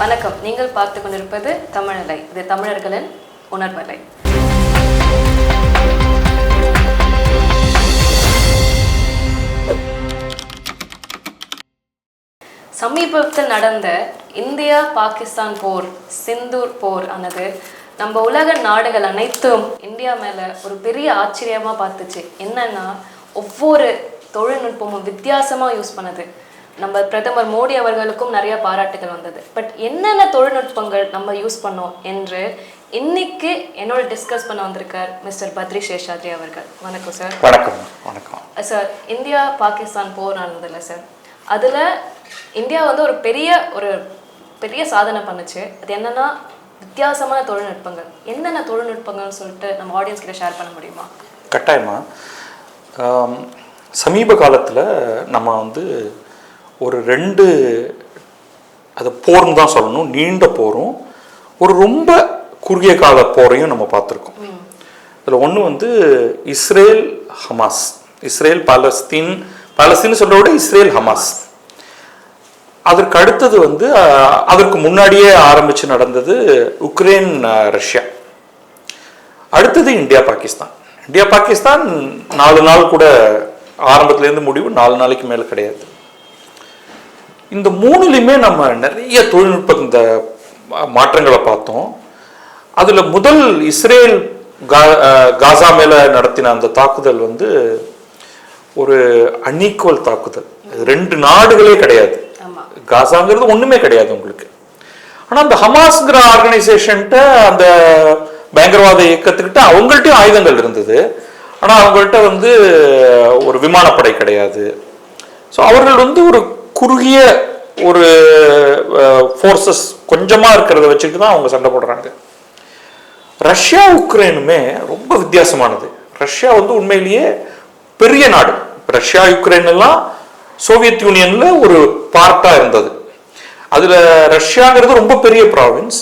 வணக்கம். நீங்கள் பார்த்து கொண்டிருப்பது தமிழலை இது தமிழர்களின் உணர்வலை சமீபத்தில் நடந்த இந்தியா பாகிஸ்தான் போர் சிந்தூர் போர் ஆனது நம்ம உலக நாடுகள் அனைத்தும் இந்தியா மேல ஒரு பெரிய ஆச்சரியமா பார்த்துச்சு. என்னன்னா ஒவ்வொரு தொழில்நுட்பமும் வித்தியாசமா யூஸ் பண்ணது. நம்ம பிரதமர் மோடி அவர்களுக்கும் நிறைய பாராட்டுகள் வந்தது. பட் என்னென்ன தொழில்நுட்பங்கள் நம்ம யூஸ் பண்ணோம் என்று இன்னைக்கு என்னோட டிஸ்கஸ் பண்ண வந்திருக்கார் மிஸ்டர் பத்ரி சேஷாத்ரி அவர்கள். வணக்கம் சார் வணக்கம் வணக்கம். சார் இந்தியா பாகிஸ்தான் போர் நடந்ததில்ல சார் அதில் இந்தியா வந்து ஒரு பெரிய ஒரு பெரிய சாதனை பண்ணுச்சு. அது என்னன்னா வித்தியாசமான தொழில்நுட்பங்கள். என்னென்ன தொழில்நுட்பங்கள்னு சொல்லிட்டு நம்ம ஆடியன்ஸ் கிட்ட ஷேர் பண்ண முடியுமா? கட்டாயமா. ஆம், சமீப காலத்தில் நம்ம வந்து ஒரு ரெண்டு அது போர்னு தான் சொல்லணும் நீண்ட போரும். ஒரு ரொம்ப குறுகிய கால போரையும் நம்ம பார்த்துருக்கோம். இதில் ஒன்று வந்து Israel Hamas. Israel Palestine Palestine சொல்கிறத விட இஸ்ரேல் ஹமாஸ். அதற்கு அடுத்தது வந்து அதற்கு முன்னாடியே ஆரம்பிச்சு நடந்தது உக்ரைன் ரஷ்யா. அடுத்தது இந்தியா பாகிஸ்தான். இந்தியா பாகிஸ்தான் நாலு நாள் கூட ஆரம்பத்துலேருந்து முடிவு நாலு நாளைக்கு மேலே கிடையாது. இந்த மூணுலையுமே நம்ம நிறைய தொழில்நுட்ப இந்த மாற்றங்களை பார்த்தோம். அதில் முதல் இஸ்ரேல் கா- காசா மேலே நடத்தின அந்த தாக்குதல் வந்து ஒரு அன்ஈக்குவல் தாக்குதல். ரெண்டு நாடுகளே கிடையாது. காசாங்கிறது ஒண்ணுமே கிடையாது உங்களுக்கு. ஆனா அந்த ஹமாஸ்ங்கிற ஆர்கனைசேஷன்ட்ட அந்த பயங்கரவாத இயக்கத்துக்கிட்ட அவங்கள்ட்டயும் ஆயுதங்கள் இருந்தது. ஆனா அவங்கள்ட்ட வந்து ஒரு விமானப்படை கிடையாது. ஸோ அவர்கள் வந்து ஒரு குறுகிய ஒரு ஃபோர்ஸஸ் கொஞ்சமாக இருக்கிறத வச்சுட்டு தான் அவங்க சண்டை போடுறாங்க. ரஷ்யா உக்ரைனுமே ரொம்ப வித்தியாசமானது. ரஷ்யா வந்து உண்மையிலேயே பெரிய நாடு. ரஷ்யா யுக்ரைன் எல்லாம் சோவியத் யூனியன்ல ஒரு பார்ட்டாக இருந்தது. அதில் ரஷ்யாங்கிறது ரொம்ப பெரிய ப்ராவின்ஸ்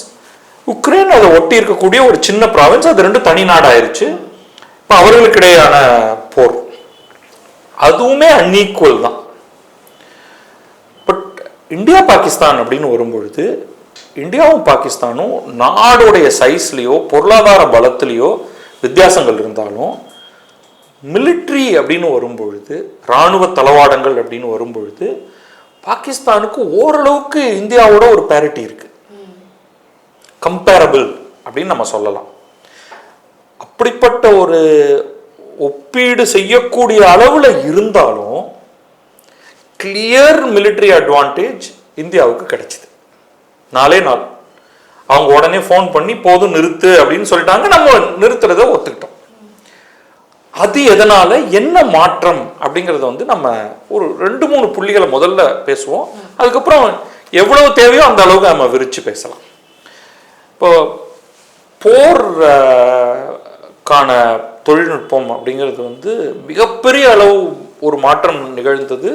உக்ரைன் அதை ஒட்டி இருக்கக்கூடிய ஒரு சின்ன ப்ராவின்ஸ் அது ரெண்டு தனி நாடாயிருச்சு. இப்போ அவர்களுக்கிடையான போர். அதுவுமே அன்ஈக்குவல் தான். இந்தியா பாகிஸ்தான் அப்படின்னு வரும்பொழுது இந்தியாவும் பாகிஸ்தானும் நாடோடைய சைஸ்லேயோ பொருளாதார பலத்திலேயோ வித்தியாசங்கள் இருந்தாலும் மிலிட்ரி அப்படின்னு வரும்பொழுது இராணுவ தளவாடங்கள் அப்படின்னு வரும்பொழுது பாகிஸ்தானுக்கு ஓரளவுக்கு இந்தியாவோட ஒரு பேரிட்டி இருக்குது கம்பேரபிள் அப்படின்னு நம்ம சொல்லலாம். அப்படிப்பட்ட ஒரு ஒப்பீடு செய்யக்கூடிய அளவில் இருந்தாலும் கிளியர் மிலிட்ரி அட்வான்டேஜ் இந்தியாவுக்கு கிடைச்சிது. நாலே நாள். அவங்க உடனே ஃபோன் பண்ணி போதும் நிறுத்து அப்படின்னு சொல்லிட்டாங்க. நம்ம நிறுத்துறத ஒத்துக்கிட்டோம். அது எதனால? என்ன மாற்றம்? அப்படிங்கிறத வந்து நம்ம ஒரு ரெண்டு மூணு புள்ளிகளை முதல்ல பேசுவோம். அதுக்கப்புறம் எவ்வளவு தேவையோ அந்த அளவுக்கு நம்ம விரிச்சு பேசலாம். இப்போ போர் தொழில்நுட்பம் அப்படிங்கிறது வந்து மிகப்பெரிய அளவு ஒரு மாற்றம் நிகழ்ந்தது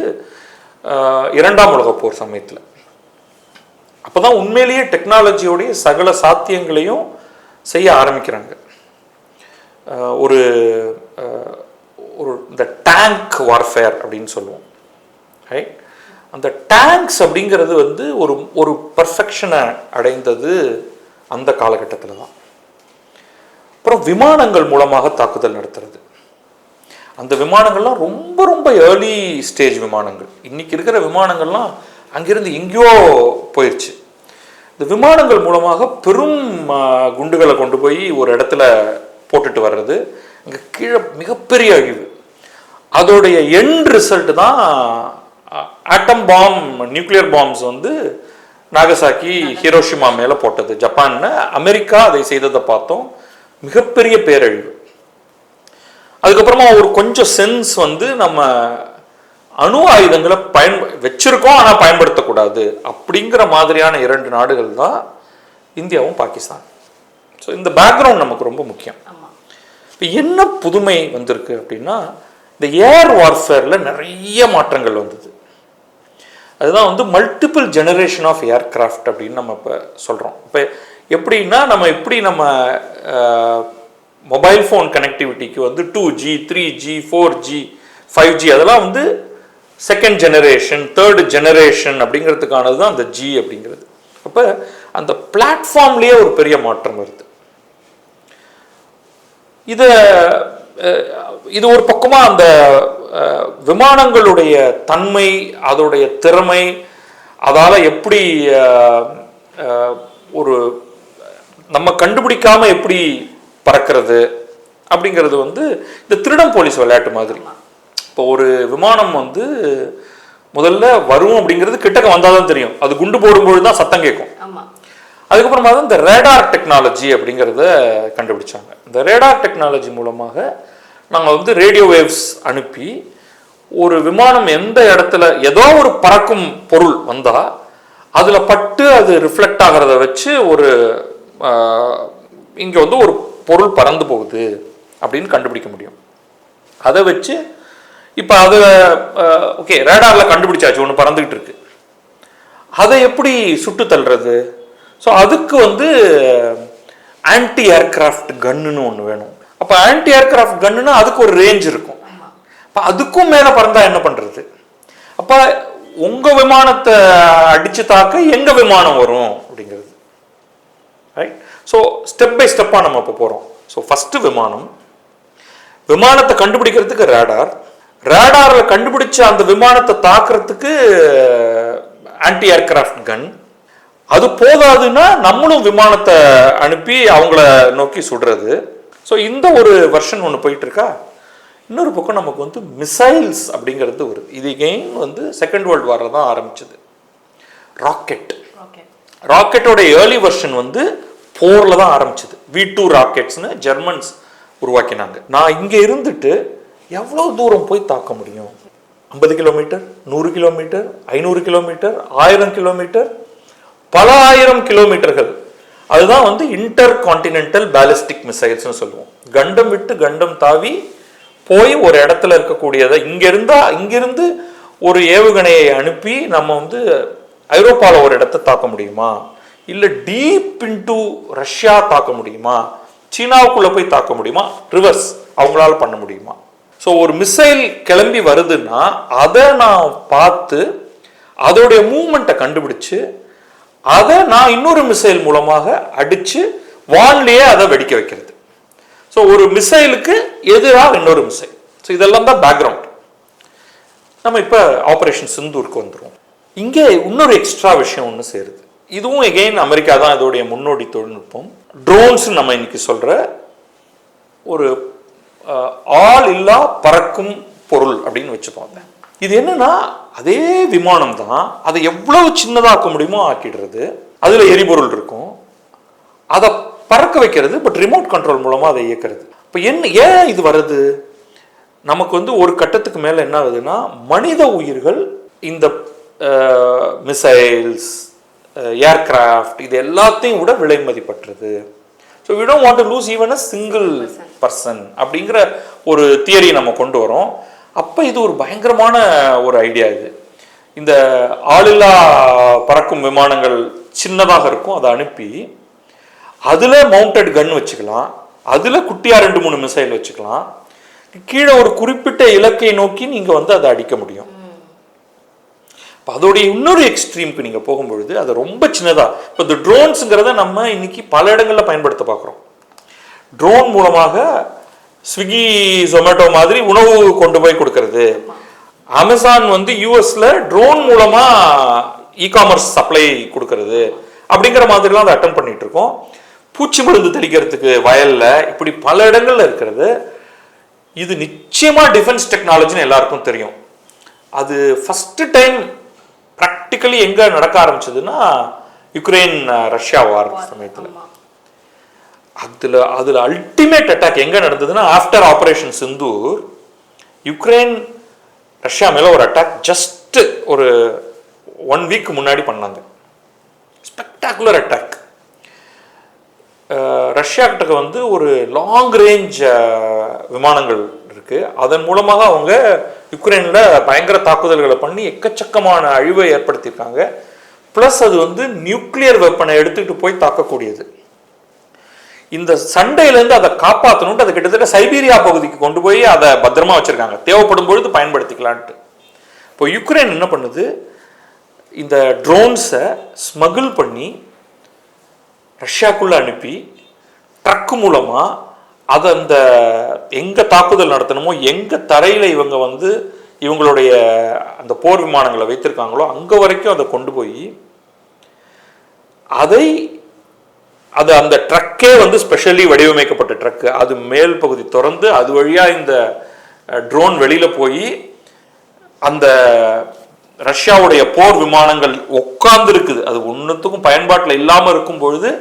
இரண்டாம் உலகப் போர் சமயத்தில். அப்பதான் உண்மையிலேயே டெக்னாலஜியோடைய சகல சாத்தியங்களையும் செய்ய ஆரம்பிக்கிறாங்க. ஒரு ஒரு இந்த டேங்க் வார்ஃபேர் அப்படின்னு சொல்லுவோம். ரைட் அந்த டேங்க்ஸ் அப்படிங்கிறது வந்து ஒரு ஒரு பர்ஃபெக்ஷனை அடைந்தது அந்த காலகட்டத்தில் தான் அப்புறம் விமானங்கள் மூலமாக தாக்குதல் நடத்துறது. அந்த விமானங்கள்லாம் ரொம்ப ரொம்ப ஏர்லி ஸ்டேஜ் விமானங்கள். இன்றைக்கி இருக்கிற விமானங்கள்லாம் அங்கிருந்து எங்கேயோ போயிடுச்சு இந்த விமானங்கள் மூலமாக பெரும் குண்டுகளை கொண்டு போய் ஒரு இடத்துல போட்டுட்டு வர்றது இங்கே கீழே மிகப்பெரிய அழிவு. அதோடைய எண்ட் ரிசல்ட் தான் ஆட்டம் பாம் நியூக்ளியர் பாம்ஸ் வந்து நாகசாக்கி ஹீரோஷிமா மேலே போட்டது. ஜப்பான்ல அமெரிக்கா அதை செய்ததை பார்த்தோம். மிகப்பெரிய பேரழிவு. அதுக்கப்புறமா ஒரு கொஞ்சம் சென்ஸ் வந்து நம்ம அணு ஆயுதங்களை பயன் வச்சிருக்கோம் ஆனால் பயன்படுத்தக்கூடாது அப்படிங்கிற மாதிரியான இரண்டு நாடுகள் தான் இந்தியாவும் பாகிஸ்தான். ஸோ இந்த பேக்ரவுண்ட் நமக்கு ரொம்ப முக்கியம். இப்போ என்ன புதுமை வந்திருக்கு அப்படின்னா இந்த ஏர் வார்ஃபேரில் நிறைய மாற்றங்கள் வந்தது. அதுதான் வந்து மல்டிபிள் ஜெனரேஷன் ஆஃப் ஏர்கிராஃப்ட் அப்படின்னு நம்ம இப்போ சொல்கிறோம் இப்போ எப்படின்னா நம்ம எப்படி நம்ம மொபைல் ஃபோன் கனெக்டிவிட்டிக்கு வந்து two G three G four G five G அதெல்லாம் வந்து செகண்ட் ஜெனரேஷன் தேர்டு ஜெனரேஷன் அப்படிங்கிறதுக்கானது தான் அந்த ஜி அப்படிங்கிறது. அப்போ அந்த பிளாட்ஃபார்ம்லேயே ஒரு பெரிய மாற்றம் வருது. இதை இது ஒரு பக்கமாக அந்த விமானங்களுடைய தன்மை அதோடைய திறமை அதால் எப்படி ஒரு நம்ம கண்டுபிடிக்காமல் எப்படி பறக்கிறது அப்படிங்கிறது வந்து இந்த திருடம் போலீஸ் விளையாட்டு மாதிரி. இப்போ ஒரு விமானம் வந்து முதல்ல வரும் அப்படிங்கிறது கிட்டக்க வந்தால் தான் தெரியும். அது குண்டு போடும்பொழுது தான் சத்தம் கேட்கும். அதுக்கப்புறமா தான் இந்த ரேடார் டெக்னாலஜி அப்படிங்கிறத கண்டுபிடிச்சாங்க. இந்த ரேடார் டெக்னாலஜி மூலமாக நாங்கள் வந்து ரேடியோ வேவ்ஸ் அனுப்பி ஒரு விமானம் எந்த இடத்துல ஏதோ ஒரு பறக்கும் பொருள் வந்தால் அதில் பட்டு அது ரிஃப்ளெக்ட் ஆகிறத வச்சு ஒரு இங்கே வந்து ஒரு பொருள் பறந்து போகுது அப்படின்னு கண்டுபிடிக்க முடியும். அதை வச்சு இப்போ அதை ஓகே ரேடாரில் கண்டுபிடிச்சாச்சு ஒன்று பறந்துக்கிட்டு இருக்கு. அதை எப்படி சுட்டு தள்ளுறது? ஸோ அதுக்கு வந்து ஆன்டி ஏர்கிராஃப்ட் கன்னுன்னு ஒன்று வேணும். அப்போ ஆன்டி ஏர்கிராஃப்ட் கன்னுனா அதுக்கு ஒரு ரேஞ்ச் இருக்கும். அப்போ அதுக்கும் மேலே பறந்தா என்ன பண்ணுறது அப்போ உங்கள் விமானத்தை அடித்து தாக்க எங்கள் விமானம் வரும் அப்படிங்கிறது. ரைட் ஸோ ஸ்டெப் பை ஸ்டெப்பாக நம்ம இப்போ போகிறோம் ஸோ ஃபஸ்ட்டு விமானம் விமானத்தை கண்டுபிடிக்கிறதுக்கு ரேடார் ரேடாரில் கண்டுபிடிச்ச அந்த விமானத்தை தாக்குறதுக்கு ஆன்டி ஏர்கிராஃப்ட் கன் அது போதாதுன்னா நம்மளும் விமானத்தை அனுப்பி அவங்கள நோக்கி சுடுறது. ஸோ இந்த ஒரு வெர்ஷன் ஒன்று போயிட்டு இருக்கா இன்னொரு பக்கம் நமக்கு வந்து மிசைல்ஸ் அப்படிங்கிறது வருது. இது கெயின் வந்து செகண்ட் வேர்ல்டு வாரில் தான் ஆரம்பிச்சது. ராக்கெட் ராக்கெட்டோட ஏர்லி வெர்ஷன் வந்து போரில் தான் ஆரம்பிச்சது. வி டூ ராக்கெட்ஸ்னு ஜெர்மன்ஸ் உருவாக்கினாங்க. நான் இங்கே இருந்துட்டு எவ்வளோ தூரம் போய் தாக்க முடியும்? ஐம்பது கிலோமீட்டர் நூறு கிலோமீட்டர் ஐநூறு கிலோமீட்டர் ஆயிரம் கிலோமீட்டர் பல ஆயிரம் கிலோமீட்டர்கள். அதுதான் வந்து இன்டர் கான்டினென்டல் பேலிஸ்டிக் மிசைல்ஸ்னு சொல்லுவோம். கண்டம் விட்டு கண்டம் தாவி போய் ஒரு இடத்துல இருக்கக்கூடியதை இங்கே இருந்தால் இங்கிருந்து ஒரு ஏவுகணையை அனுப்பி நம்ம வந்து ஐரோப்பாவில் ஒரு இடத்த தாக்க முடியுமா? இல்லை டீப் இன்டு ரஷ்யா தாக்க முடியுமா? சீனாவுக்குள்ள போய் தாக்க முடியுமா? ரிவர்ஸ் அவங்களால பண்ண முடியுமா? ஸோ ஒரு மிசைல் கிளம்பி வருதுன்னா அதை நான் பார்த்து அதோடைய மூமெண்ட்டை கண்டுபிடிச்சு அதை நான் இன்னொரு மிசைல் மூலமாக அடித்து வான்லேயே அதை வெடிக்க வைக்கிறது. ஸோ ஒரு மிசைலுக்கு எதிராக இன்னொரு மிசைல் ஸோ இதெல்லாம் தான் பேக்ரவுண்ட் நம்ம இப்போ ஆப்ரேஷன் சிந்தூருக்கு வந்துடுவோம் இங்கே இன்னொரு எக்ஸ்ட்ரா விஷயம் ஒன்று சேருது. இதுவும் எகெயின் அமெரிக்கா தான் இதோடைய முன்னோடி தொழில்நுட்பம். ட்ரோன்ஸ் நம்ம இன்னைக்கு சொல்கிற ஒரு ஆள் இல்லா பறக்கும் பொருள் அப்படின்னு வச்சுப்போம் இது என்னன்னா அதே விமானம் தான் அதை எவ்வளவு சின்னதாக்க முடியுமோ ஆக்கிடுறது. அதில் எரிபொருள் இருக்கும். அதை பறக்க வைக்கிறது பட் ரிமோட் கண்ட்ரோல் மூலமாக அதை இயக்கிறது. இப்போ என்ன ஏன் இது வருது? நமக்கு வந்து ஒரு கட்டத்துக்கு மேலே என்ன ஆகுதுன்னா மனித உயிர்கள் இந்த மிசைல்ஸ் ஏர்கிராஃப்ட் இது எல்லாத்தையும் விட விலை மதிப்பற்றது. So we don't want to lose even a single person அப்படிங்கிற ஒரு தியரி நம்ம கொண்டு வரோம். அப்போ இது ஒரு பயங்கரமான ஒரு ஐடியா இது. இந்த ஆளில்லா பறக்கும் விமானங்கள் சின்னதாக இருக்கும் அதை அனுப்பி அதில் மவுண்டட் கன் வச்சுக்கலாம் அதில் குட்டியாக ரெண்டு மூணு மிசைல் வச்சுக்கலாம் கீழே ஒரு குறிப்பிட்ட இலக்கை நோக்கி நீங்கள் வந்து அதை அடிக்க முடியும். இப்போ அதோடைய இன்னொரு எக்ஸ்ட்ரீமுக்கு நீங்கள் போகும்பொழுது அது ரொம்ப சின்னதாக இப்போ இந்த ட்ரோன்ஸுங்கிறத நம்ம இன்னைக்கு பல இடங்களில் பயன்படுத்த பார்க்குறோம் ட்ரோன் மூலமாக ஸ்விக்கி ஜொமேட்டோ மாதிரி உணவு கொண்டு போய் கொடுக்கறது. அமேசான் வந்து யூஎஸில் ட்ரோன் மூலமாக இ காமர்ஸ் சப்ளை கொடுக்கறது. அப்படிங்கிற மாதிரிலாம் அதை அட்டம் பண்ணிட்டு இருக்கோம். பூச்சி மருந்து தெளிக்கிறதுக்கு வயல்ல இப்படி பல இடங்களில் இருக்கிறது. இது நிச்சயமாக டிஃபென்ஸ் டெக்னாலஜின்னு எல்லாருக்கும் தெரியும். அது ஃபஸ்ட்டு டைம் ப்ராக்டிக்கலி எங்க நடக்க ஆரம்பிச்சதுன்னா யுக்ரைன் ரஷ்யா வார் சமயத்தில். அதுல அதுல அல்டிமேட் அட்டாக் எங்க நடந்ததுன்னா after operation Sindoor Ukraine Russia மேல ஒரு அட்டாக் ஜஸ்ட் ஒரு ஒன் வீக் முன்னாடி பண்ணாங்க. ஸ்பெக்டாகுலர் அட்டாக் ரஷ்யா கிட்ட வந்து ஒரு லாங் ரேஞ்ச் விமானங்கள் இருக்கு. அதன் மூலமாக அவங்க யுக்ரைனில் பயங்கர தாக்குதல்களை பண்ணி எக்கச்சக்கமான அழிவை ஏற்படுத்தியிருக்காங்க. ப்ளஸ் அது வந்து நியூக்ளியர் வெப்பனை எடுத்துக்கிட்டு போய் தாக்கக்கூடியது. இந்த சண்டையிலேருந்து அதை காப்பாற்றணுன்ட்டு அது கிட்டத்தட்ட சைபீரியா பகுதிக்கு கொண்டு போய் அதை பத்திரமா வச்சுருக்காங்க. தேவைப்படும் பொழுது பயன்படுத்திக்கலான்ட்டு. இப்போ யுக்ரைன் என்ன பண்ணுது? இந்த ட்ரோன்ஸை ஸ்மகிள் பண்ணி ரஷ்யாக்குள்ளே அனுப்பி ட்ரக் மூலமாக அதை அந்த எங்கே தாக்குதல் நடத்தணுமோ எங்கே தரையில் இவங்க வந்து இவங்களுடைய அந்த போர் விமானங்களை வைத்திருக்காங்களோ அங்கே வரைக்கும் அதை கொண்டு போய் அதை அது அந்த ட்ரக்கே வந்து ஸ்பெஷலி வடிவமைக்கப்பட்ட ட்ரக்கு. அது மேல் பகுதி திறந்து அது வழியாக இந்த ட்ரோன் வெளியில் போய் அந்த ரஷ்யாவுடைய போர் விமானங்கள் உட்கார்ந்து இருக்குது அது ஒன்றுத்துக்கும் பயன்பாட்டில் இல்லாமல் இருக்கும் பொழுது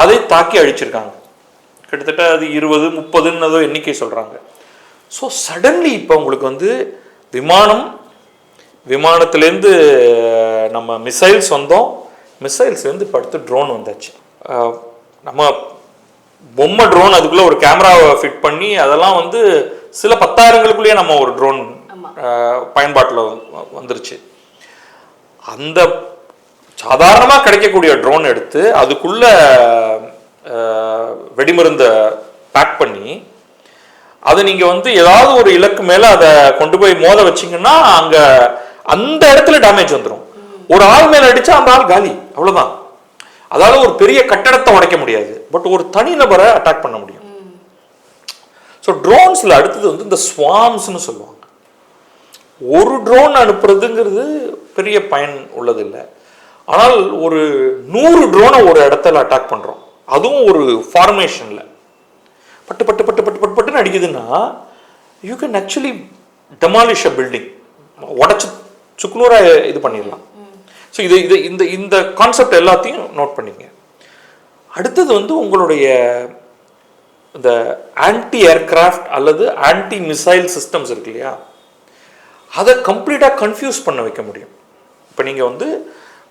அதை தாக்கி அழிச்சிருக்காங்க. கிட்டத்தட்ட அது இருபது முப்பதுன்னு எண்ணிக்கை சொல்றாங்க. ஸோ சடன்லி இப்போ உங்களுக்கு வந்து விமானம் விமானத்திலேருந்து நம்ம மிசைல்ஸ் வந்தோம். மிசைல்ஸ்லேருந்து இப்போ அடுத்து ட்ரோன் வந்தாச்சு. நம்ம பொம்மை ட்ரோன் அதுக்குள்ளே ஒரு கேமராவை ஃபிட் பண்ணி அதெல்லாம் வந்து சில பத்தாயிரங்களுக்குள்ளேயே நம்ம ஒரு ட்ரோன் பயன்பாட்டில் வந்துருச்சு. அந்த சாதாரணமாக கிடைக்கக்கூடிய ட்ரோன் எடுத்து அதுக்குள்ள வெடிமருந்தை பேக் பண்ணி அதை நீங்கள் வந்து ஏதாவது ஒரு இலக்கு மேலே அதை கொண்டு போய் மோத வச்சிங்கன்னா அங்கே அந்த இடத்துல டேமேஜ் வந்துடும் ஒரு ஆள் மேலே அடித்தா அந்த ஆள் காலி அவ்வளோதான் அதாவது ஒரு பெரிய கட்டடத்தை உடைக்க முடியாது. பட் ஒரு தனிநபரை அட்டாக் பண்ண முடியும். ஸோ ட்ரோன்ஸில் அடுத்தது வந்து இந்த ஸ்வாம்ஸ்னு சொல்லுவாங்க. ஒரு ட்ரோன் அனுப்புறதுங்கிறது பெரிய பயன் உள்ளது இல்லை ஆனால் ஒரு நூறு ட்ரோனை ஒரு இடத்துல அட்டாக் பண்ணுறோம் அதுவும் ஒரு ஃபார்மேஷனில் பட்டு பட்டு பட்டு பட்டு பட்டு பட்டுன்னு அடிக்குதுன்னா you can actually demolish a building உடச்சு சுக்குநூறா இது பண்ணிடலாம். ஸோ இது இது இந்த இந்த கான்செப்ட் எல்லாத்தையும் நோட் பண்ணிங்க அடுத்தது வந்து உங்களுடைய இந்த ஆன்டி ஏர்க்ராஃப்ட் அல்லது ஆன்டி மிசைல் சிஸ்டம்ஸ் இருக்கு இல்லையா? அதை கம்ப்ளீட்டாக கன்ஃபியூஸ் பண்ண வைக்க முடியும். இப்போ நீங்கள் வந்து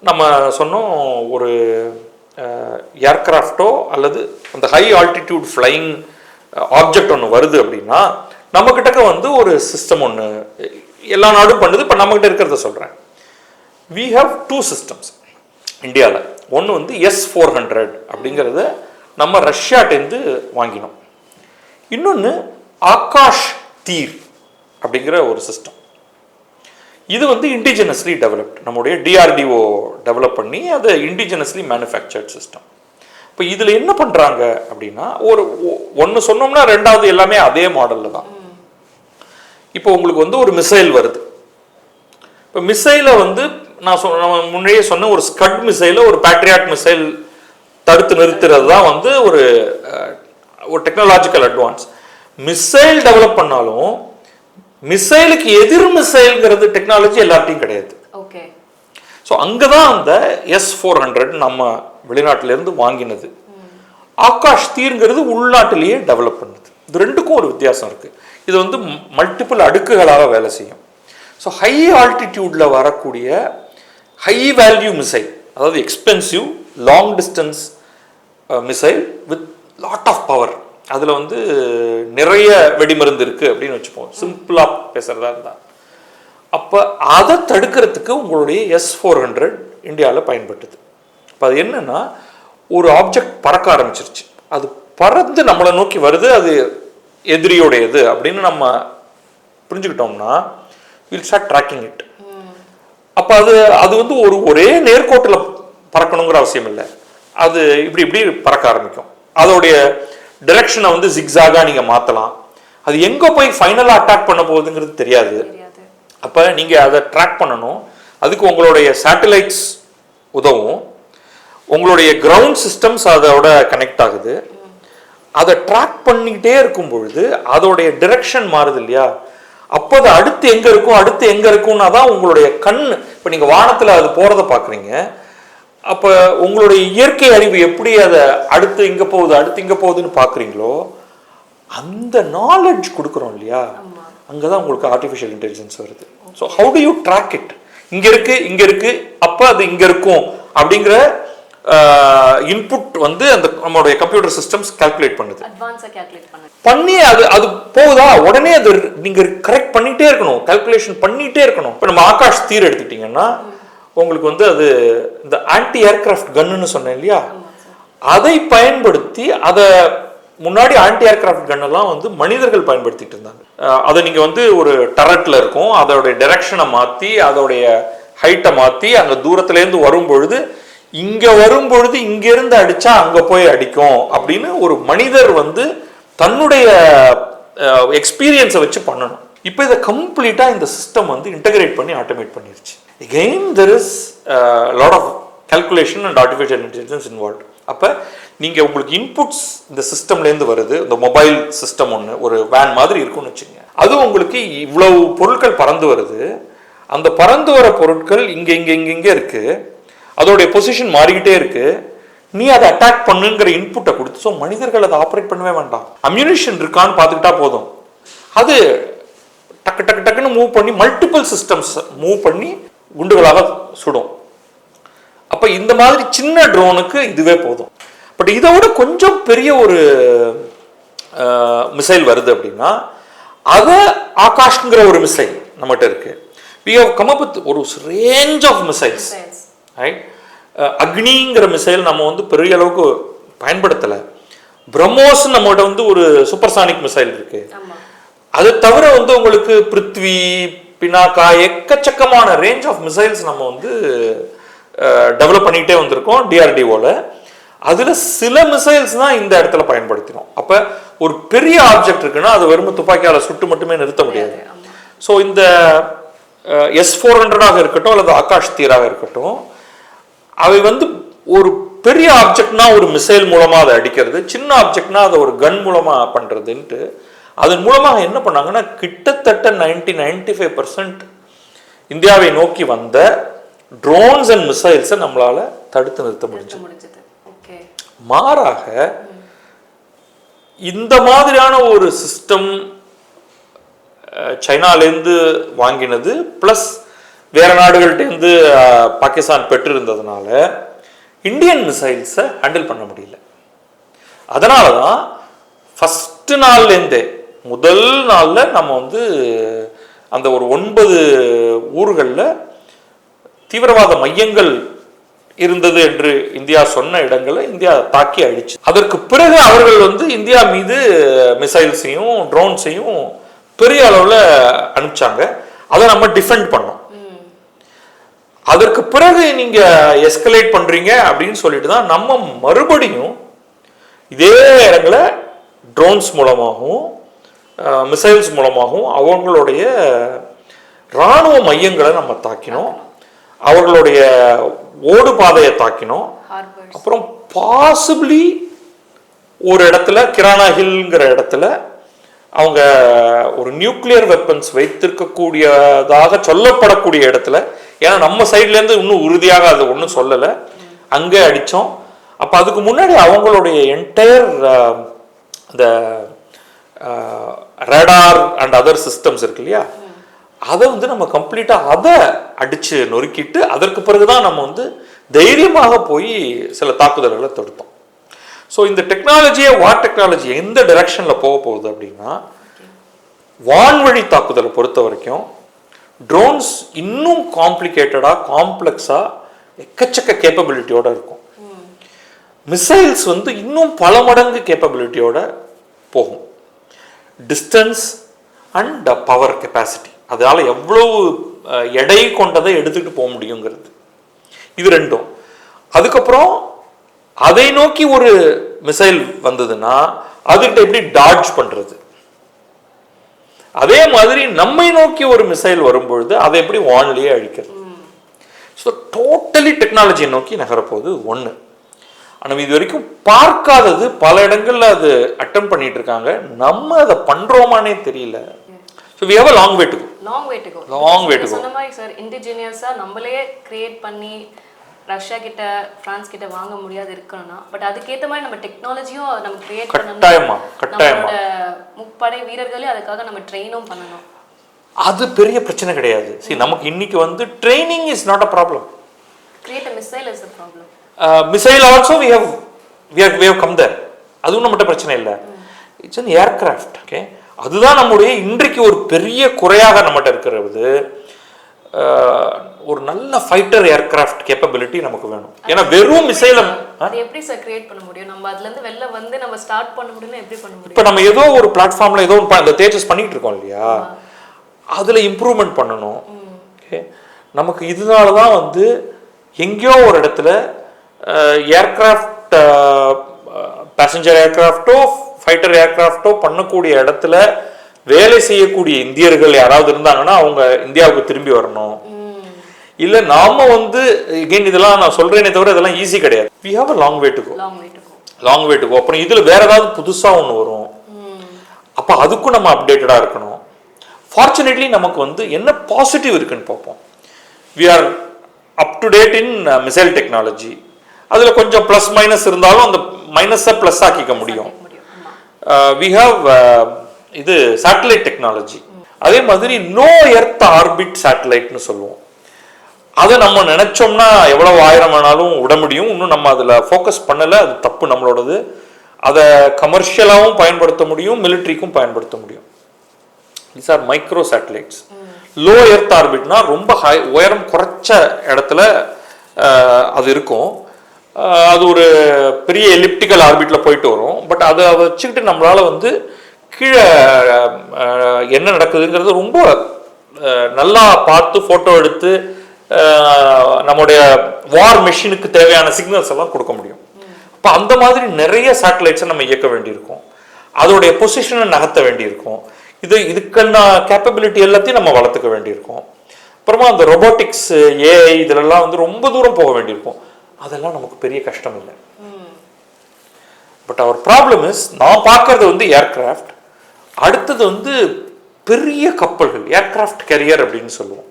நம்ம சொன்னோம் ஒரு ஏர்க்ராஃப்டோ அல்லது அந்த ஹை ஆல்டிடியூட் ஃப்ளைங் ஆப்ஜெக்ட் ஒன்று வருது அப்படின்னா நம்மக்கிட்டக்க வந்து ஒரு சிஸ்டம் ஒன்று எல்லா நாடும் பண்ணுது. இப்போ நம்மக்கிட்ட இருக்கிறத சொல்கிறேன் வி ஹாவ் டூ சிஸ்டம்ஸ் இந்தியாவில் ஒன்று வந்து எஸ் ஃபோர் ஹண்ட்ரட் அப்படிங்கிறத நம்ம ரஷ்யாட்டேருந்து வாங்கினோம். இன்னொன்று ஆகாஷ் தீர் அப்படிங்கிற ஒரு சிஸ்டம் இது வந்து இண்டிஜினஸ்லி டெவலப்ட் நம்முடைய டிஆர்டிஓ டெவலப் பண்ணி அதை இண்டிஜினஸ்லி மேனுஃபேக்சர்ட் சிஸ்டம் இப்போ இதில் என்ன பண்ணுறாங்க அப்படின்னா ஒரு ஒன்று சொன்னோம்னா ரெண்டாவது எல்லாமே அதே மாடலில் தான். இப்போ உங்களுக்கு வந்து ஒரு மிசைல் வருது. இப்போ மிசைலை வந்து நான் சொ நம்ம முன்னே சொன்ன ஒரு ஸ்கட் மிசைலை ஒரு பேட்ரியாட் மிசைல் தடுத்து நிறுத்துறது தான் வந்து ஒரு ஒரு டெக்னாலஜிக்கல் அட்வான்ஸ் மிசைல் டெவலப் பண்ணாலும் மிசைலுக்கு எதிர் மிசைல்ங்கிறது டெக்னாலஜி எல்லார்ட்டையும் கிடையாது. ஓகே ஸோ அங்கே தான் அந்த எஸ் ஃபோர் ஹண்ட்ரட் நம்ம வெளிநாட்டிலேருந்து வாங்கினது. ஆகாஷ் தீர்ங்கிறது உள்நாட்டிலேயே டெவலப் பண்ணுது. இது ரெண்டுக்கும் ஒரு வித்தியாசம் இருக்குது இது வந்து மல்டிபிள் அடுக்குகளாக வேலை செய்யும். ஸோ ஹை ஆல்டிடியூடில் வரக்கூடிய ஹை வேல்யூ மிசைல் அதாவது expensive long distance missile with lot of power அதில் வந்து நிறைய வெடிமருந்து இருக்குது அப்படின்னு வச்சுப்போம். சிம்பிளாக பேசுகிறதா இருந்தால் அப்போ அதை தடுக்கிறதுக்கு உங்களுடைய எஸ் ஃபோர் ஹண்ட்ரட் இந்தியாவில் பயன்பட்டுது. இப்போ அது என்னென்னா ஒரு ஆப்ஜெக்ட் பறக்க ஆரம்பிச்சிருச்சு. அது பறந்து நம்மளை நோக்கி வருது அது எதிரியோடையது அப்படின்னு நம்ம புரிஞ்சுக்கிட்டோம்னா வில் ஸ்டார்ட் ட்ராக்கிங் இட் அப்போ அது அது வந்து ஒரு ஒரே நேர்கோட்டில் பறக்கணுங்கிற அவசியம் இல்லை. அது இப்படி இப்படி பறக்க ஆரம்பிக்கும். அதோடைய டிரெக்ஷனை வந்து ஜிக்ஸாகாக நீங்கள் மாற்றலாம் அது எங்கே போய் ஃபைனலாக அட்டாக் பண்ண போகுதுங்கிறது தெரியாது. தெரியாது. அப்போ நீங்கள் அதை ட்ராக் பண்ணணும். அதுக்கு உங்களுடைய சேட்டலைட்ஸ் உதவும். உங்களுடைய கிரவுண்ட் சிஸ்டம்ஸ் அதோட கனெக்ட் ஆகுது. அதை ட்ராக் பண்ணிக்கிட்டே இருக்கும் பொழுது அதோடைய டிரெக்ஷன் மாறுது இல்லையா? அப்போ அது அடுத்து எங்கே இருக்கும் அடுத்து எங்கே இருக்கும்னா தான் உங்களுடைய கண் இப்போ நீங்கள் வானத்தில் அது போகிறத பார்க்குறீங்க. அப்போ உங்களுடைய இயற்கை அறிவு எப்படி அதை அடுத்து இங்கே போகுது அடுத்து இங்கே போகுதுன்னு பார்க்குறீங்களோ அந்த நாலேஜ் கொடுக்குறோம் இல்லையா? அங்கே தான் உங்களுக்கு ஆர்டிஃபிஷியல் இன்டெலிஜென்ஸ் வருது. So how do you track it இங்கே இருக்கு இங்கே இருக்கு அப்போ அது இங்கே இருக்கும் அப்படிங்கிற இன்புட் வந்து அந்த நம்மளுடைய கம்ப்யூட்டர் சிஸ்டம்ஸ் கால்குலேட் பண்ணுது. பண்ண பண்ணி அது அது போகுதா? உடனே அது நீங்க கரெக்ட் பண்ணிட்டே இருக்கணும். கால்குலேஷன் பண்ணிட்டே இருக்கணும். இப்போ நம்ம ஆகாஷ் தீர் எடுத்துக்கிட்டீங்கன்னா உங்களுக்கு வந்து அது இந்த ஆன்டி ஏர்கிராஃப்ட் கன்னுன்னு சொன்னேன் இல்லையா? அதை பயன்படுத்தி அதை முன்னாடி ஆன்டி ஏர்கிராஃப்ட் கன்னெல்லாம் வந்து மனிதர்கள் பயன்படுத்திட்டு இருந்தாங்க. அதை நீங்கள் வந்து ஒரு டரட்டில் இருக்கும். அதோடைய டைரக்ஷனை மாற்றி அதோடைய ஹைட்டை மாற்றி அங்கே தூரத்துலேருந்து வரும் பொழுது இங்கே வரும் பொழுது இங்க இருந்து போய் அடிக்கும் அப்படின்னு ஒரு மனிதர் வந்து தன்னுடைய எக்ஸ்பீரியன்ஸை வச்சு பண்ணணும். இப்போ இதை கம்ப்ளீட்டாக இந்த சிஸ்டம் வந்து இன்டகிரேட் பண்ணி ஆட்டோமேட் பண்ணிருச்சு. Again there is lot of calculation and artificial intelligence involve அப்போ நீங்கள் உங்களுக்கு இன்புட்ஸ் இந்த சிஸ்டம்லேருந்து வருது இந்த மொபைல் சிஸ்டம் ஒன்று ஒரு வேன் மாதிரி இருக்கும்னு வச்சுங்க. அது உங்களுக்கு இவ்வளவு பொருட்கள் பறந்து வருது. அந்த பறந்து வர பொருட்கள் இங்கே இங்கே இங்கே இங்கே இருக்குது அதோடைய பொசிஷன் மாறிக்கிட்டே இருக்குது நீ அதை அட்டாக் பண்ணுங்கிற இன்புட்டை கொடுத்து ஸோ மனிதர்கள் அதை ஆப்ரேட் பண்ணவே வேண்டாம். அம்யூனிஷன் இருக்கான்னு பார்த்துக்கிட்டா போதும். அது டக்கு டக்கு டக்குன்னு மூவ் பண்ணி மல்டிபிள் சிஸ்டம்ஸ் மூவ் பண்ணி குண்டுகளாக சுடும். அப்ப இந்த மாதிரி சின்ன ட்ரோனுக்கு இதுவே போதும். பட் இதை விட கொஞ்சம் பெரிய ஒரு மிசைல் வருது அப்படின்னா அதை ஆகாஷ்ங்கிற ஒரு மிசைல் நம்மகிட்ட இருக்கு. வி ஹவ் கம் அப் ஒரு ரேஞ்ச் ஆஃப் மிசைல்ஸ். ரைட் அக்னிங்கிற மிசைல் நம்ம வந்து பெரிய அளவுக்கு பயன்படுத்தலை. பிரம்மோஸ் நம்மகிட்ட வந்து ஒரு சூப்பர்சானிக் மிசைல் இருக்கு. அது தவிர வந்து உங்களுக்கு பிருத்வி பினாக்கா எக்கச்சக்கமான ரேஞ்ச் ஆஃப் மிசைல்ஸ் நம்ம வந்து டெவலப் பண்ணிக்கிட்டே வந்திருக்கோம் டிஆர்டிஓவில் அதில் சில மிசைல்ஸ் தான் இந்த இடத்துல பயன்படுத்தினோம். அப்போ ஒரு பெரிய ஆப்ஜெக்ட் இருக்குன்னா அது வெறும் துப்பாக்கியால் சுட்டு மட்டுமே நிறுத்த முடியாது. ஸோ இந்த எஸ் ஃபோர் ஹண்ட்ரடாக இருக்கட்டும் அல்லது ஆகாஷ் தீராக இருக்கட்டும் அவை வந்து ஒரு பெரிய ஆப்ஜெக்ட்னா ஒரு மிசைல் மூலமா அதை அடிக்கிறது சின்ன ஆப்ஜெக்ட்னா அதை ஒரு கன் மூலமா பண்றதுன்ட்டு அதன் மூலமாக என்ன பண்ணாங்கன்னா கிட்டத்தட்ட நைன்டி நைன்டி ஃபைவ் பர்சன்ட் இந்தியாவை நோக்கி வந்த ட்ரோன்ஸ் அண்ட் மிசைல்ஸை நம்மளால தடுத்து நிறுத்த முடிஞ்சு முடிஞ்சது. மாறாக இந்த மாதிரியான ஒரு சிஸ்டம் சைனாலேருந்து வாங்கினது ப்ளஸ் வேற நாடுகள்கிட்டேருந்து பாகிஸ்தான் பெற்றிருந்ததுனால இந்தியன் மிசைல்ஸை ஹேண்டில் பண்ண முடியல. அதனால தான் ஃபஸ்ட்டு நாள்லேருந்தே முதல் நாளில் நம்ம வந்து அந்த ஒரு ஒன்பது ஊர்களில் தீவிரவாத மையங்கள் இருந்தது என்று இந்தியா சொன்ன இடங்களை இந்தியா தாக்கி அழிச்சு. அதற்கு பிறகு அவர்கள் வந்து இந்தியா மீது மிசைல்ஸையும் ட்ரோன்ஸையும் பெரிய அளவில் அனுப்பிச்சாங்க. அதை நம்ம டிஃபெண்ட் பண்ணோம். அதற்கு பிறகு நீங்க எஸ்கலேட் பண்றீங்க அப்படின்னு சொல்லிட்டு தான் நம்ம மறுபடியும் இதே இடங்களை ட்ரோன்ஸ் மூலமாகவும் மிசைல்ஸ் மூலமாகவும் அவங்களுடைய இராணுவ மையங்களை நம்ம தாக்கினோம். அவர்களுடைய ஓடு பாதையை தாக்கினோம். அப்புறம் பாசிபிளி ஒரு இடத்துல கிரானா ஹில்ங்கிற இடத்துல அவங்க ஒரு நியூக்ளியர் வெப்பன்ஸ் வைத்திருக்கக்கூடியதாக சொல்லப்படக்கூடிய இடத்துல ஏன்னா நம்ம சைட்ல இருந்து இன்னும் உறுதியாக அது ஒன்றும் சொல்லலை. அங்கே அடித்தோம். அப்போ அதுக்கு முன்னாடி அவங்களுடைய என்டையர் இந்த ரேடார் அண்ட் அதர் சிஸ்டம்ஸ் இருக்கு இல்லையா அதை வந்து நம்ம கம்ப்ளீட்டாக அதை அடித்து நொறுக்கிட்டு அதற்கு பிறகு தான் நம்ம வந்து தைரியமாக போய் சில தாக்குதல்களை தொடுத்தோம் ஸோ இந்த டெக்னாலஜியை வார் டெக்னாலஜி எந்த டைரக்ஷனில் போக போகுது அப்படின்னா வான்வழி தாக்குதலை பொறுத்த வரைக்கும் ட்ரோன்ஸ் இன்னும் காம்ப்ளிகேட்டடாக காம்ப்ளெக்ஸாக எக்கச்சக்க கேப்பபிலிட்டியோட இருக்கும். மிசைல்ஸ் வந்து இன்னும் பல மடங்கு கேப்பபிலிட்டியோட போகும். டிஸ்டன்ஸ் அண்ட் பவர் கெப்பாசிட்டி அதனால எவ்வளவு அஹ், எடை கொண்டதை எடுத்துட்டு போக முடியுங்கிறது. இது ரெண்டும். அதுக்கப்புறம் அதை நோக்கி ஒரு மிசைல் வந்ததுன்னா அதுகிட்ட எப்படி டாட்ஜ் பண்றது? அதே மாதிரி நம்மை நோக்கி ஒரு மிசைல் வரும்பொழுது அதை எப்படி வான்லயே அழிக்கிறது? ஸோ டோட்டலி டெக்னாலஜியை நோக்கி நகரப்போகுது ஒன்று ஆனால் இது வரைக்கும் பார்க்காதது பல இடங்கள்ல அது அட்டம் பண்ணிட்டு இருக்காங்க. நம்ம அதை பண்றோமானே தெரியல. So we have a long way to long way to way to go. சொன்ன மாதிரி சார் இண்டிஜினியஸா நம்மளே கிரியேட் பண்ணி ரஷ்யா கிட்ட பிரான்ஸ் கிட்ட வாங்க முடியாது இருக்கணும்னா பட் அதுக்கேத்த மாதிரி நம்ம டெக்னாலஜியும் நம்ம கிரியேட் கட்டாயமா, கட்டாயமா. முப்படை வீரர்களே அதுக்காக நம்ம ட்ரெயினும் பண்ணணும். அது பெரிய பிரச்சனை கிடையாது. See நமக்கு இன்னைக்கு வந்து training is not a problem create a missile is a problem missile also we have we have we have come there அதுவும் நம்மகிட்ட பிரச்சனை இல்லை. இட்ஸ் அன் ஏர்கிராஃப்ட் ஓகே அதுதான் நம்முடைய இன்றைக்கு ஒரு பெரிய குறையாக நம்மகிட்ட இருக்கிறது. அஹ், ஒரு நல்ல ஃபைட்டர் ஏர்கிராஃப்ட் கேப்பபிலிட்டி நமக்கு வேணும். ஏன்னா வெறும் மிசைலை அது எப்படி சார் கிரியேட் பண்ண முடியும்? நம்ம அதுல இருந்து வெளில வந்து நம்ம ஸ்டார்ட் பண்ண முடியும்னா எப்படி பண்ண முடியும்? இப்போ நம்ம ஏதோ ஒரு பிளாட்ஃபார்ம்ல ஏதோ அந்த தேஜஸ் பண்ணிட்டு இருக்கோம் இல்லையா? அதுல இம்ப்ரூவ்மெண்ட் பண்ணணும். ஓகே நமக்கு இதனால தான் வந்து எங்கேயோ ஒரு இடத்துல ஏர்கிராஃப்ட் பேசஞ்சர் ஏர்கிராஃப்டோ ஃபைட்டர் ஏர்கிராஃப்டோ பண்ணக்கூடிய இடத்துல வேலை செய்யக்கூடிய இந்தியர்கள் யாராவது இருந்தாங்கன்னா அவங்க இந்தியாவுக்கு திரும்பி வரணும். இல்ல நாம வந்து again இதெல்லாம் நான் சொல்றேனே தவிர இதெல்லாம் ஈஸி கிடையாது. We have a long way to go long way to go அப்புறம் இதுல வேற ஏதாவது புதுசா ஒன்று வரும். அப்ப அதுக்கும் நம்ம அப்டேட்டடா இருக்கணும். ஃபார்ச்சுனேட்லி நமக்கு வந்து என்ன பாசிட்டிவ் இருக்குன்னு பார்ப்போம். We are up to date in missile technology அதுல கொஞ்சம் ப்ளஸ் மைனஸ் இருந்தாலும் அந்த மைனஸை ப்ளஸ் ஆக்கிக்க முடியும். வி ஹாவ் இது சேட்டலைட் டெக்னாலஜி அதே மாதிரி லோ எர்த் ஆர்பிட் சேட்டலைட்னு சொல்லுவோம். அதை நம்ம நினைச்சோம்னா எவ்வளவு ஆயிரம் வேணாலும் விட முடியும். இன்னும் நம்ம அதில் ஃபோக்கஸ் பண்ணலை அது தப்பு நம்மளோடது. அதை கமர்ஷியலாகவும் பயன்படுத்த முடியும் மிலிட்ரிக்கும் பயன்படுத்த முடியும். These are micro satellites low earth ஆர்பிட்னா ரொம்ப ஹை உயரம் குறைச்ச இடத்துல அது இருக்கும். அது ஒரு பெரிய எலிப்டிக்கல் ஆர்பிட்டில் போயிட்டு வரும். பட் அதை வச்சுக்கிட்டு நம்மளால் வந்து கீழே என்ன நடக்குதுங்கிறது ரொம்ப நல்லா பார்த்து ஃபோட்டோ எடுத்து நம்முடைய வார் மிஷினுக்கு தேவையான சிக்னல்ஸ் எல்லாம் கொடுக்க முடியும். இப்போ அந்த மாதிரி நிறைய சேட்டலைட்ஸை நம்ம இயக்க வேண்டியிருக்கும். அதோடைய பொசிஷனை நகர்த்த வேண்டியிருக்கும். இது இதுக்கான கேப்பபிலிட்டி எல்லாத்தையும் நம்ம வளர்த்துக்க வேண்டியிருக்கும். அப்புறமா அந்த ரொபோட்டிக்ஸ் ஏஐ இதிலெல்லாம் வந்து ரொம்ப தூரம் போக வேண்டியிருக்கும். அதெல்லாம் நமக்கு பெரிய கஷ்டம் இல்லை பட் அவர் ப்ராப்ளம் இஸ் நான் பார்க்கறது வந்து ஏர்கிராஃப்ட் அடுத்தது வந்து பெரிய கப்பல்கள் ஏர்கிராஃப்ட் கேரியர் அப்படின்னு சொல்லுவோம்.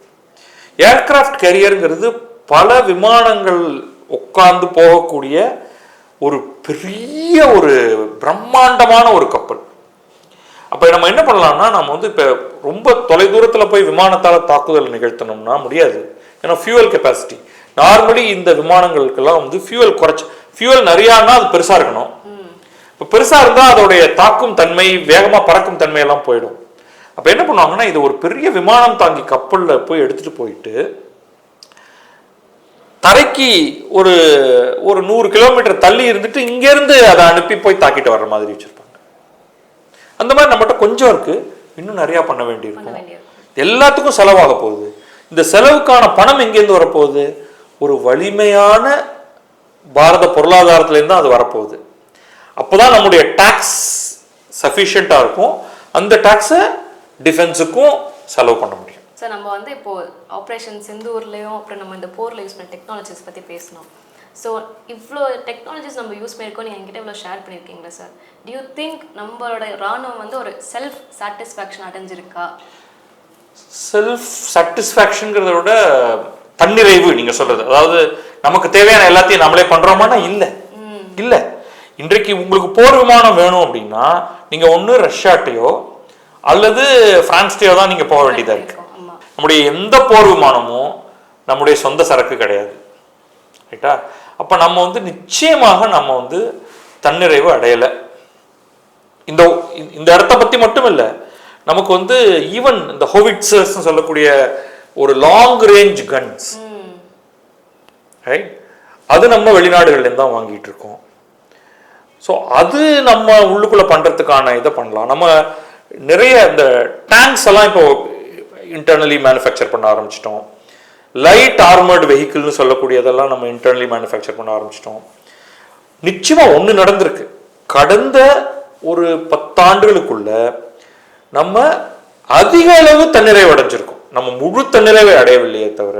ஏர்கிராஃப்ட் கேரியருங்கிறது பல விமானங்கள் உட்கார்ந்து போகக்கூடிய ஒரு பெரிய ஒரு பிரம்மாண்டமான ஒரு கப்பல். அப்போ நம்ம என்ன பண்ணலாம்னா நம்ம வந்து இப்போ ரொம்ப தொலைதூரத்தில் போய் விமானத்தால் தாக்குதல் நிகழ்த்தணும்னா முடியாது. ஏன்னா ஃபியூவல் கெப்பாசிட்டி நார்மலி இந்த விமானங்களுக்கெல்லாம் வந்து ஃபியூவல் குறைச்சி ஃபியூவல் நிறையான்னா அது பெருசாக இருக்கணும். இப்போ பெருசாக இருந்தால் அதோடைய தாக்கும் தன்மை வேகமாக பறக்கும் தன்மையெல்லாம் போயிடும். அப்போ என்ன பண்ணுவாங்கன்னா இது ஒரு பெரிய விமானம் தாங்கி கப்பலில் போய் எடுத்துகிட்டு போயிட்டு தரைக்கு ஒரு ஒரு நூறு கிலோமீட்டர் தள்ளி இருந்துட்டு இங்கேருந்து அதை அனுப்பி போய் தாக்கிட்டு வர்ற மாதிரி வச்சுருப்பாங்க. அந்த மாதிரி நம்மகிட்ட கொஞ்சம் இருக்கு. இன்னும் நிறையா பண்ண வேண்டியிருக்கும். எல்லாத்துக்கும் செலவாக போகுது. இந்த செலவுக்கான பணம் எங்கேருந்து வரப்போகுது? ஒரு வலிமையான பாரத பொருளாதாரத்துலேருந்து தான் அது வரப்போகுது. அப்போதான் நம்முடைய டேக்ஸ் சஃபிஷியண்ட்டாக இருக்கும். அந்த டேக்ஸை டிஃபென்ஸுக்கும் செலவு பண்ண முடியும். சார் நம்ம வந்து இப்போ ஆப்ரேஷன் சிந்தூர்லேயும் அப்புறம் நம்ம இந்த போரில் யூஸ் பண்ண டெக்னாலஜிஸ் பற்றி பேசினோம் ஸோ இவ்வளோ டெக்னாலஜிஸ் நம்ம யூஸ் பண்ணியிருக்கோம் நீங்கள் என்கிட்ட இவ்வளோ ஷேர் பண்ணியிருக்கீங்களா சார் டியூ திங்க் நம்மளோட ராணுவம் வந்து ஒரு செல்ஃப் சாட்டிஸ்ஃபேக்ஷன் அடைஞ்சிருக்கா? செல்ஃப் சாட்டிஸ்ஃபேக்ஷனுங்கிறத விட தன்னிறைவு நீங்க சொல்றது. அதாவது நமக்கு தேவையான எல்லாத்தையும் நம்மளே பண்றோமானா இல்ல. இல்ல. இன்றைக்கு உங்களுக்கு போர் விமானம் வேணும் அப்படின்னா நீங்க ஒண்ணு ரஷ்யாட்டையோ அல்லது பிரான்ஸ்டையோ தான் நீங்க போக வேண்டியதா இருக்கு. நம்முடைய எந்த போர் விமானமும் நம்முடைய சொந்த சரக்கு கிடையாது. ரைட்டா? அப்ப நம்ம வந்து நிச்சயமாக நம்ம வந்து தன்னிறைவு அடையலை. இந்த இந்த இடத்த பத்தி மட்டும் இல்ல நமக்கு வந்து ஈவன் இந்த ஹோவிட்சர்ஸ் சொல்லக்கூடிய ஒரு லாங் ரேஞ்ச் கன்ஸ் ரைட் அது நம்ம வெளிநாடுகள்லேருந்து தான் வாங்கிட்டு இருக்கோம் ஸோ அது நம்ம உள்ளுக்குள்ள பண்ணுறதுக்கான இதை பண்ணலாம். நம்ம நிறைய இந்த டேங்க்ஸ் எல்லாம் இப்போ இன்டர்னலி மேனுஃபேக்சர் பண்ண ஆரம்பிச்சிட்டோம். லைட் ஆர்மர்டு வெஹிக்கிள்னு சொல்லக்கூடியதெல்லாம் நம்ம இன்டர்னலி மேனுஃபேக்சர் பண்ண ஆரம்பிச்சிட்டோம். நிச்சயமாக ஒன்று நடந்திருக்கு. கடந்த ஒரு பத்தாண்டுகளுக்குள்ள நம்ம அதிக அளவு தன்னிறைவு அடைஞ்சிருக்கோம். நம்ம முழு தன்னிறைவை அடையவில்லையே தவிர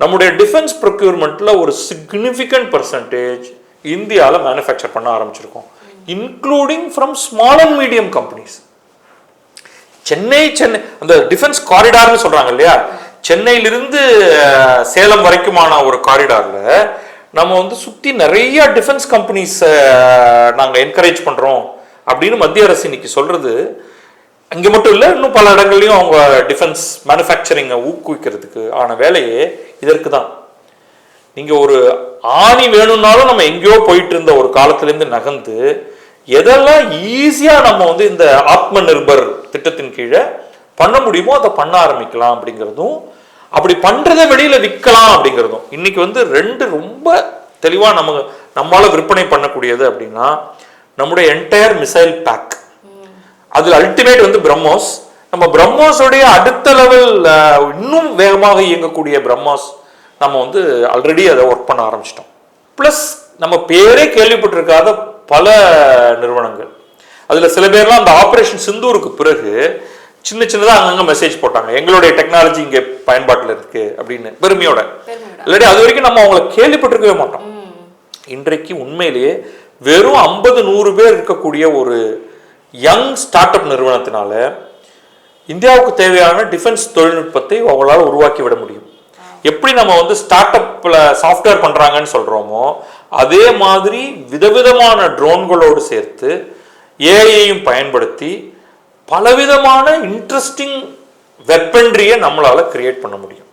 நம்முடைய டிஃபென்ஸ் ப்ரொக்யூர்மெண்ட்டில் ஒரு சிக்னிஃபிகண்ட் பர்சன்டேஜ் இந்தியாவில் மேனுஃபேக்சர் பண்ண ஆரம்பிச்சிருக்கோம். Including from small and medium companies Chennai Chennai அந்த டிஃபென்ஸ் காரிடார்னு சொல்கிறாங்க இல்லையா? சென்னையிலிருந்து சேலம் வரைக்குமான ஒரு காரிடாரில் நம்ம வந்து சுற்றி நிறைய டிஃபென்ஸ் கம்பெனிஸை நாங்கள் என்கரேஜ் பண்ணுறோம் அப்படின்னு மத்திய அரசு இன்னைக்கு சொல்கிறது இங்கே மட்டும் இல்லை இன்னும் பல இடங்கள்லையும் அவங்க டிஃபென்ஸ் மேனுஃபேக்சரிங்கை ஊக்குவிக்கிறதுக்கு ஆன வேலையே இதற்கு தான். நீங்கள் ஒரு ஆணி வேணும்னாலும் நம்ம எங்கேயோ போயிட்டு இருந்த ஒரு காலத்துலேருந்து நகர்ந்து எதெல்லாம் ஈஸியாக நம்ம வந்து இந்த ஆத்ம நிர்பர் திட்டத்தின் கீழே பண்ண முடியுமோ அதை பண்ண ஆரம்பிக்கலாம் அப்படிங்கிறதும் அப்படி பண்ணுறதை வெளியில் விற்கலாம் அப்படிங்கிறதும். இன்னைக்கு வந்து ரெண்டு ரொம்ப தெளிவாக நம்ம நம்மளால் விற்பனை பண்ணக்கூடியது அப்படின்னா நம்முடைய என்டையர் மிசைல் பேக் அதுல அல்டிமேட் வந்து பிரம்மோஸ். நம்ம பிரம்மோஸோடைய அடுத்த லெவல் இன்னும் வேகமாக இயங்கக்கூடிய பிரம்மோஸ் நம்ம வந்து ஆல்ரெடி அதை ஒர்க் பண்ண ஆரம்பிச்சிட்டோம். ப்ளஸ் நம்ம பேரே கேள்விப்பட்டிருக்காத பல நிறுவனங்கள். அதுல சில பேர்லாம் அந்த ஆபரேஷன் சிந்தூருக்கு பிறகு சின்ன சின்னதா அங்கங்க மெசேஜ் போட்டாங்க. எங்களுடைய டெக்னாலஜி இங்க பயன்பாட்டுல இருக்கு அப்படின்னு பெருமையோட. பெருமையோட. இல்லாட்டி அது வரைக்கும் நம்ம அவங்கள கேள்விப்பட்டிருக்கவே மாட்டோம். இன்றைக்கு உண்மையிலேயே வெறும் ஐம்பது நூறு பேர் இருக்கக்கூடிய ஒரு யங் ஸ்டார்ட் அப் நிறுவனத்தினால இந்தியாவுக்கு தேவையான டிஃபென்ஸ் தொழில்நுட்பத்தை அவங்களால் உருவாக்கி விட முடியும். எப்படி நம்ம வந்து ஸ்டார்ட் அப்பில் சாஃப்ட்வேர் பண்ணுறாங்கன்னு சொல்கிறோமோ அதே மாதிரி விதவிதமான ட்ரோன்களோடு சேர்த்து ஏஐயையும் பயன்படுத்தி பலவிதமான இன்ட்ரெஸ்டிங் வெப்பன்ட்ரியை நம்மளால் கிரியேட் பண்ண முடியும்.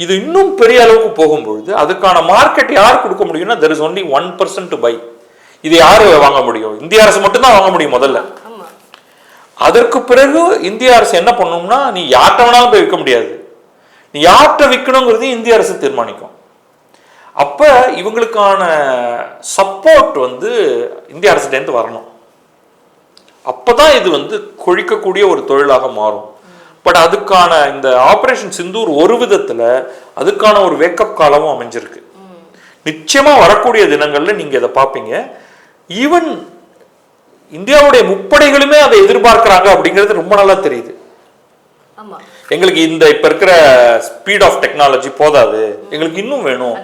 இது இன்னும் பெரிய அளவுக்கு போகும்பொழுது அதுக்கான மார்க்கெட் யார் கொடுக்க முடியும்னா there is only one percent by இது யாரு வாங்க முடியும்? இந்திய அரசு மட்டும்தான் வாங்க முடியும் முதல்ல. அதற்கு பிறகு இந்திய அரசு என்ன பண்ணும்னா நீ யார்கிட்ட வேணாலும் போய் விற்க முடியாது. நீ யார்கிட்ட விற்கணுங்கிறது இந்திய அரசு தீர்மானிக்கும். அப்ப இவங்களுக்கான சப்போர்ட் வந்து இந்திய அரசுலேருந்து வரணும். அப்பதான் இது வந்து கொழிக்கக்கூடிய ஒரு தொழிலாக மாறும். பட் அதுக்கான இந்த ஆபரேஷன் சிந்தூர் ஒரு விதத்துல அதுக்கான ஒரு வேக்கப் காலமும் அமைஞ்சிருக்கு. நிச்சயமா வரக்கூடிய தினங்கள்ல நீங்க இதை பார்ப்பீங்க. ஈவன் இந்தியாவுடைய முப்படைகளுமே அதை எதிர்பார்க்கறாங்க அப்படிங்கிறது ரொம்ப நல்லா தெரியுது. எங்களுக்கு இந்த இப்ப இருக்கிற ஸ்பீட் ஆஃப் டெக்னாலஜி போதாது. எங்களுக்கு இன்னும் வேணும்.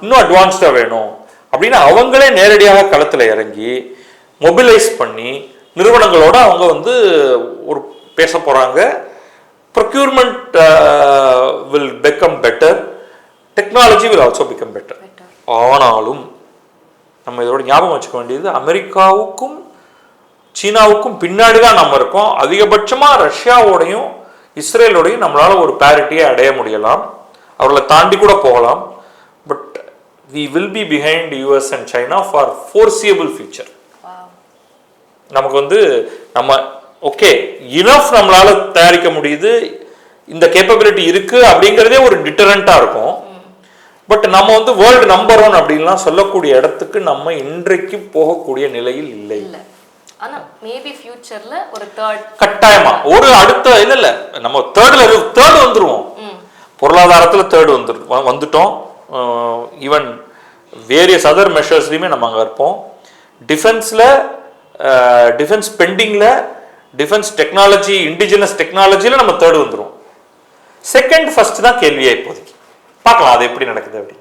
இன்னும் அட்வான்ஸ்டா வேணும். அப்படின்னு அவங்களே நேரடியாக களத்துல இறங்கி மொபிலைஸ் பண்ணி நிறுவனங்களோட அவங்க வந்து ஒரு பேச போறாங்க. Procurement will become better technology will also become better. ஆனாலும் நம்ம இதோட ஞாபகம் வச்சுக்க வேண்டியது அமெரிக்காவுக்கும் சீனாவுக்கும் பின்னாடி தான் நம்ம இருக்கோம். அதிகபட்சமா ரஷ்யாவோடையும் இஸ்ரேலோடையும் நம்மளால ஒரு பேரிட்டியை அடைய முடியலாம். அவர்களை தாண்டி கூட போகலாம். But we will be behind US and China for foreseeable future. நமக்கு வந்து நம்ம ஓகே இனஃப் நம்மளால தயாரிக்க முடியுது. இந்த கேப்பபிலிட்டி இருக்கு அப்படிங்கிறதே ஒரு டிட்டரண்டா இருக்கும். பட் நம்ம வந்து வேர்ல்டு நம்பர் ஒன் அப்படின்லாம் சொல்லக்கூடிய இடத்துக்கு நம்ம இன்றைக்கு போகக்கூடிய நிலையில் இல்லை. ஆனா மேபி ஃபியூச்சர்ல ஒரு தேர்ட் கட்டாயமா. ஒரு அடுத்த இல்ல இல்ல நம்ம தேர்ட்ல தேர்ட் வந்துருவோம். பொருளாதாரத்துல தேர்ட் வந்துரு வந்துட்டோம். ஈவன் வேரியஸ் அதர் மெஷர்ஸ்லையுமே நம்ம அங்க இருப்போம். டிஃபென்ஸ்ல டிஃபென்ஸ் பெண்டிங்ல டிஃபென்ஸ் டெக்னாலஜி இண்டிஜினஸ் டெக்னாலஜில நம்ம தேர்ட் வந்துருவோம். செகண்ட் ஃபர்ஸ்ட் தான் கேள்வியே இப்போதைக்கு. பார்க்கலாம் அது எப்படி நடக்குது அப்படி.